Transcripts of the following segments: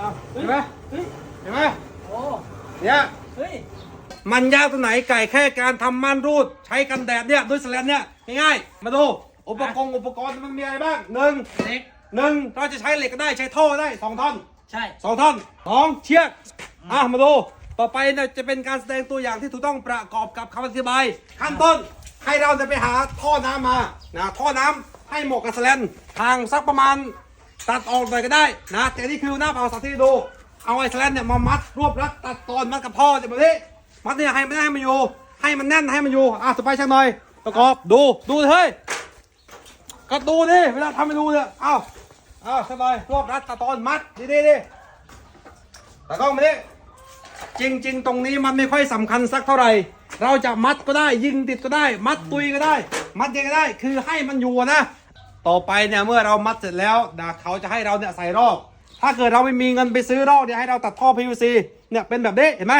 เอาเห็นไหมเฮ้ยเห็นไหมโอ้เนี่ยเฮ้ยมันยากตรงไหนไก่แค่การทำม่านรูด ใช้กันแดดเนี่ยด้วยสแลนเนี่ยง่ายๆมาดูอุปกรณ์อุปกรณ์มันมีอะไรบ้างหนึ่งเล็กหนึ่งเราจะใช้เหล็กก็ได้ใช้ท่อก็ได้สองท่อนใช่สองท่อนสองเชือกอะมาดูต่อไปเนี่ยจะเป็นการแสดงตัวอย่างที่ถูกต้องประกอบกับคำอธิบายขั้นต้นให้เราจะไปหาท่อน้ำมานะท่อน้ำให้เหมาะกับสแลนทางสักประมาณ ตัดออกหน่อยก็ได้นะแต่นี่คือหน้าเผาสาธิตให้ดูเอาไอ้สแลนเนี่ยมามัดรวบรัดตัดตอนมัดกับท่อจะแบบนี้มัดเนี่ยให้มันให้มันอยู่ให้มันแน่นให้มันอยู่อะต่อไปช่างหน่อยประกอบดูดูเฮ้ยก็ดูดิเวลาทำให้ดูเนี่ยเอาเอาสบายรวบรัดตัดตอนมัดดีดีดีตากล้องมาดิจริง ๆ ตรงนี้มันไม่ค่อยสำคัญสักเท่าไหร่ เราจะมัดก็ได้ยิงติดก็ได้ มัดตุยก็ได้ มัดยังก็ได้ คือให้มันอยู่นะ ต่อไปเนี่ยเมื่อเรามัดเสร็จแล้วนะเขาจะให้เราเนี่ยใส่รอก ถ้าเกิดเราไม่มีเงินไปซื้อรอกเนี่ยให้เราตัดท่อ PVC เนี่ยเป็นแบบนี้เห็นไหม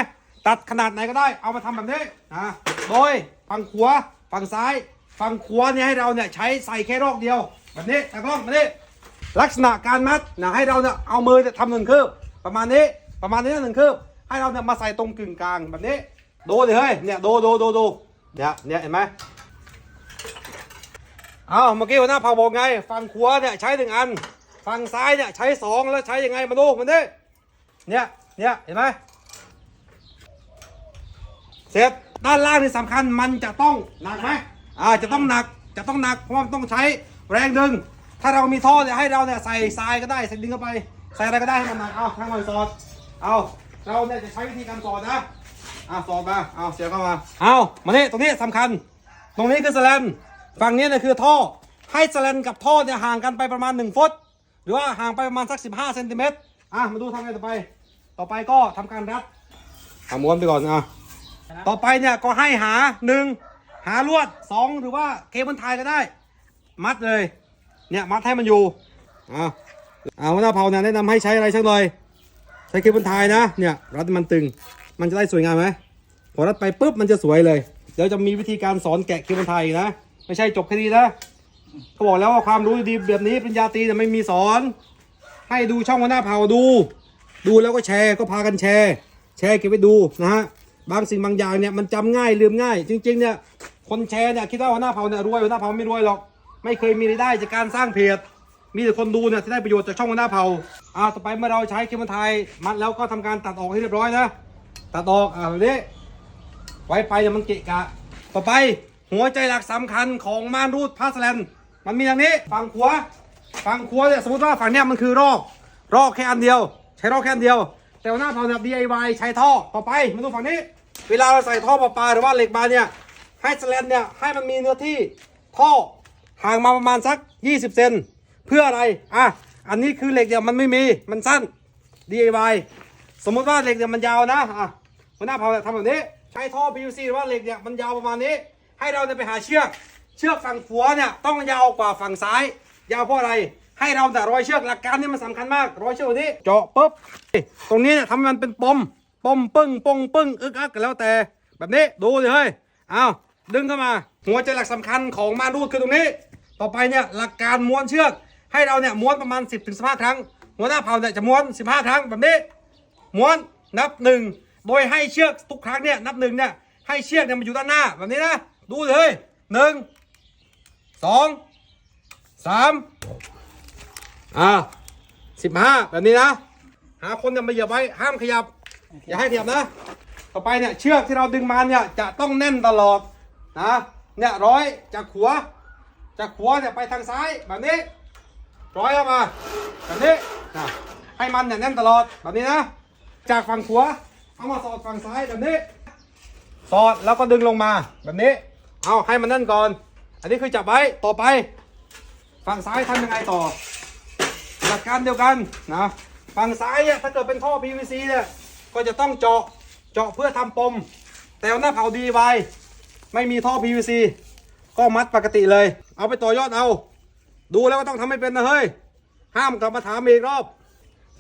ตัดขนาดไหนก็ได้เอามาทำแบบนี้นะโดยฝั่งขวาฝั่งซ้ายฝั่งขวาเนี่ยให้เราเนี่ยใช้ใส่แค่รอกเดียว แบบนี้ตากล้องมาดิลักษณะการมัดนะให้เราเนี่ยเอามือเนี่ยทำหนึ่งคืบประมาณนี้ประมาณนี้หนึ่งคืบให้เราเนี่ยมาใส่ตรงกึ่งกลางแบบนี้ดูดิเฮ้ยเนี่ยดูดูดูดูเนี่ยเนี่ยเห็นไหม เอาเมื่อกี้หัวหน้าเผาบอกไง ฝั่งขวาเนี่ยใช้หนึ่งอัน ฝั่งซ้ายเนี่ยใช้สองแล้วใช้ยังไงมาดูมันดิเนี่ยเนี่ยเห็นไหมเสร็จด้านล่างนี่สำคัญมันจะต้องหนักไหมอ่าจะต้องหนักจะต้องหนักเพราะมันต้องใช้แรงดึง ถ้าเรามีท่อเนี่ยให้เราเนี่ยใส่ทรายก็ได้ใส่ดินเข้าไป ใส่อะไรก็ได้ให้มันหนักเอาข้างหน่อยสอดเอาเราเนี่ยจะใช้วิธีการสอดนะอะสอดมาเอาเสียบเข้ามาเอามาเนี่ตรงนี้สำคัญ ตรงนี้คือสแลน ฝั่งนี้เนี่ยคือท่อให้สแลนกับท่อเนี่ยห่างกันไปประมาณ 1 ฟุต หรือว่าห่างไปประมาณสัก 15เซนติเมตรอะมาดูทำไงต่อไป ต่อไปก็ทำการรัดเอาม้วนไปก่อนอะต่อไปเนี่ยก็ให้หาหนึ่งหาลวดสองหรือว่าเคเบิลไทยก็ได้ มัดเลยเนี่ยมัดให้มันอยู่เอาเอาหน้าเผาเนี่ยแนะนำให้ใช้อะไรสักหน่อยใช้เคเบิลไทยนะเนี่ยรัดให้มันตึงมันจะได้สวยงามไหมพอรัดไปปุ๊บมันจะสวยเลยเดี๋ยวจะมีวิธีการสอนแกะเคเบิลไทยอีกนะ ไม่ใช่จบแค่นี้นะเขาบอกแล้วว่าความรู้ดีแบบนี้ปริญญาตรีแต่ไม่มีสอน ให้ดูช่องหัวหน้าเผาดู ดูแล้วก็แชร์ก็พากันแชร์ แชร์เก็บไว้ดูนะฮะบางสิ่งบางอย่างเนี่ยมันจำง่ายลืมง่าย จริง ๆเนี่ยคนแชร์เนี่ยคิดว่าหัวหน้าเผาเนี่ยรวยหัวหน้าเผาไม่รวยหรอก ไม่เคยมีรายได้จากการสร้างเพจมีแต่คนดูเนี่ยที่ได้ประโยชน์จากช่องหัวหน้าเผาอ่าต่อไปเมื่อเราใช้เคมไทยมัดแล้วก็ทำการตัดออกให้เรียบร้อยนะตัดออกอ่าแบบนี้ไว้ไปเนี่ยมันเกะกะต่อไป หัวใจหลักสำคัญของม่านรูดพาสแลนมันมีอย่างนี้ฝั่งขวาฝั่งขวาเนี่ยสมมติว่าฝั่งเนี้ยมันคือรอกรอกแค่อันเดียว ใช้รอกแค่อันเดียว แต่วหน้าเผาเนี่ย DIY ใช้ท่อต่อไปมาดูฝั่งนี้ เวลาเราใส่ท่อประปาหรือว่าเหล็กมาเนี่ยให้สแลนเนี่ยให้มันมีเนื้อที่ท่อห่างมาประมาณสัก 20 เซนเพื่ออะไรอะอันนี้คือเหล็กเนี่ยมันไม่มีมันสั้น DIY สมมุติว่าเหล็กเนี่ยมันยาวนะอะหัวหน้าเผาเนี่ยทำแบบนี้ใช้ท่อ PVC หรือว่าเหล็กเนี่ยมันยาวประมาณนี้ ให้เราเนี่ยไปหาเชือก เชือกฝั่งขวาเนี่ยต้องยาวกว่าฝั่งซ้าย ยาวเพราะอะไร ให้เราแต่ร้อยเชือกหลักการนี่มันสำคัญมากร้อยเชือกนี้เจาะปุ๊บตรงนี้เนี่ยทำให้มันเป็นปมปมปึ้งปงปึ้งอึกอักกันแล้วแต่ แบบนี้ดูดิเฮ้ยเอาดึงเข้ามา หัวใจหลักสำคัญของมารูดคือตรงนี้ ต่อไปเนี่ยหลักการม้วนเชือก ให้เราเนี่ยม้วนประมาณ 10-15ถึง15ครั้ง หัวหน้าเผาเนี่ยจะม้วน 15 ครั้งแบบนี้ม้วนนับหนึ่งโดยให้เชือกทุกครั้งเนี่ยนับหนึ่งเนี่ยให้เชือกเนี่ยมันอยู่ด้านหน้าแบบนี้นะ ดูเลยหนึ่งสองสามอ่าสิบห้าแบบนี้นะ หาคนเนี่ยมาเหยียบไว้ห้ามขยับ อย่าให้ขยับนะ ต่อไปเนี่ยเชือกที่เราดึงมาเนี่ยจะต้องแน่นตลอดนะเนี่ยร้อยจากขัวจากขัวเนี่ยไปทางซ้ายแบบนี้ ร้อยเข้ามาแบบนี้นะให้มันเนี่ยแน่นตลอดแบบนี้นะ จากฝั่งขวาเอามาสอดฝั่งซ้ายแบบนี้ สอดแล้วก็ดึงลงมาแบบนี้ เอาให้มันแน่นก่อน อันนี้คือจับไว้ต่อไป ฝั่งซ้ายทำยังไงต่อ หลักการเดียวกันนะฝั่งซ้ายเนี่ยถ้าเกิดเป็นท่อ PVC เนี่ยก็จะต้องเจาะเจาะเพื่อทำปม แต่ว่าหน้าเผาดีไวไม่มีท่อ PVC ก็มัดปกติเลย เอาไปต่อยอดเอา ดูแล้วก็ต้องทำให้เป็นนะเฮ้ย ห้ามกลับมาถามอีกรอบ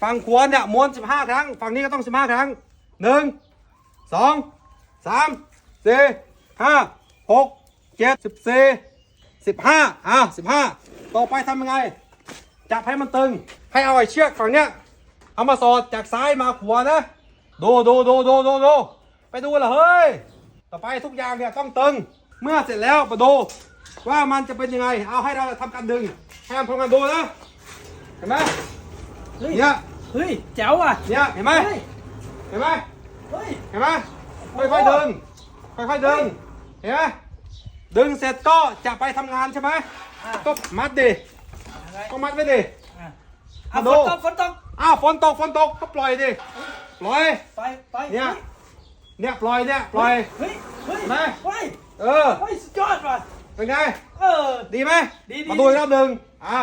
ฝั่งขวาเนี่ยม้วน 15 ครั้ง ฝั่งนี้ก็ต้อง 15 ครั้ง 1 2 3 4 5 6 7 14 15อะ15ต่อไปทำยังไง จับให้มันตึง ให้เอาไอ้เชือกฝั่งเนี้ยเเอามาสอดจากซ้ายมาขวานะ ดูดูดูดูดูดูไปดูละเฮ้ย ต่อไปทุกอย่างเนี่ยต้องตึง เมื่อเสร็จแล้วมาดูว่ามันจะเป็นยังไง เอาให้เราทำการดึงให้มันพร้อมกันดูนะ เห็นไหมเฮ้ย เนี่ยเฮ้ยแจ๋วอะเนี่ยเห็นไหมเฮ้ยเห็นไหมเฮ้ย เห็นไหมค่อยๆดึง ค่อยๆดึง เห็นไหมดึงเสร็จก็จะไปทำงานใช่ไหมอะก็มัดดิอะไรก็มัดไว้ดิ อะอะดูฝนตกฝนตกอ้าวฝนตกฝนตกก็ปล่อยดิปล่อย ไปไปเนี่ย เนี่ยปล่อยเนี่ยปล่อย เฮ้ยเฮ้ยไหนเฮ้ยเออเฮ้ยสุดยอดว่ะเป็นไง เออ ดีไหมดีดี มาดูอีกรอบหนึ่งอะ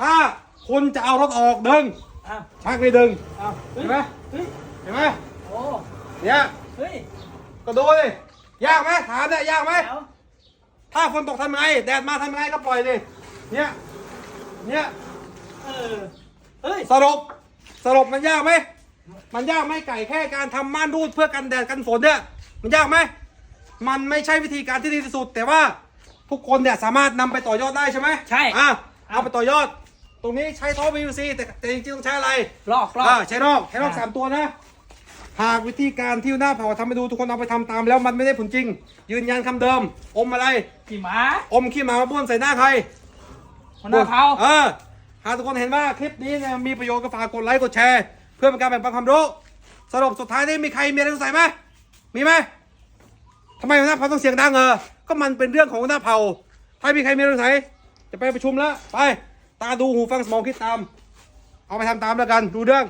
ถ้าคุณจะเอารถออกดึงอะชักนี่ดึง อะเฮ้ยเห็นไหม เฮ้ยเห็นไหมโอ้เนี่ยเฮ้ยก็ดูดิ ยากไหมถามเนี่ยยากไหมแจ๋วถ้าฝนตกทำไง แดดมาทำไงก็ปล่อยดิเนี่ย เนี่ยเออเฮ้ยสรุปสรุปมันยากไหม มันยากไหมไก่แค่การทำม่านรูดเพื่อกันแดดกันฝนเนี่ย มันยากไหม มันไม่ใช่วิธีการที่ดีที่สุด แต่ว่าทุกคนเนี่ยสามารถนำไปต่อยอดได้ใช่ไหมใช่ อะเอาไปต่อยอด ตรงนี้ใช้ท่อ PVC แต่แต่จริงๆต้องใช้อะไรลอกลอก อ่าใช้รอกใช้รอกอ่า สามตัวนะ หากวิธีการที่หน้าเผาทำไปดูทุกคนเอาไปทำตามแล้วมันไม่ได้ผลจริง ยืนยันคำเดิม อมอะไร ขี่ม้าอมขี้หมามาบ้วนใส่หน้าใคร หัวหน้าเผาเออหากทุกคนเห็นว่าคลิปนี้เนี่ยมีประโยชน์ก็ฝากกดไลค์กดแชร์ เพื่อเป็นการแบ่งปันความรู้สรุปสุดท้ายนี้มีใครมีอะไรสงสัยไหมมีไหมทำไมหัวหน้าเผาต้องเสียงดังเออก็มันเป็นเรื่องของหัวหน้าเผาถ้ามีใครมีอะไรสงสัยจะไปประชุมแล้วไป ตาดูหูฟังสมองคิดตาม เอาไปทำตามแล้วกันดูเรื่อง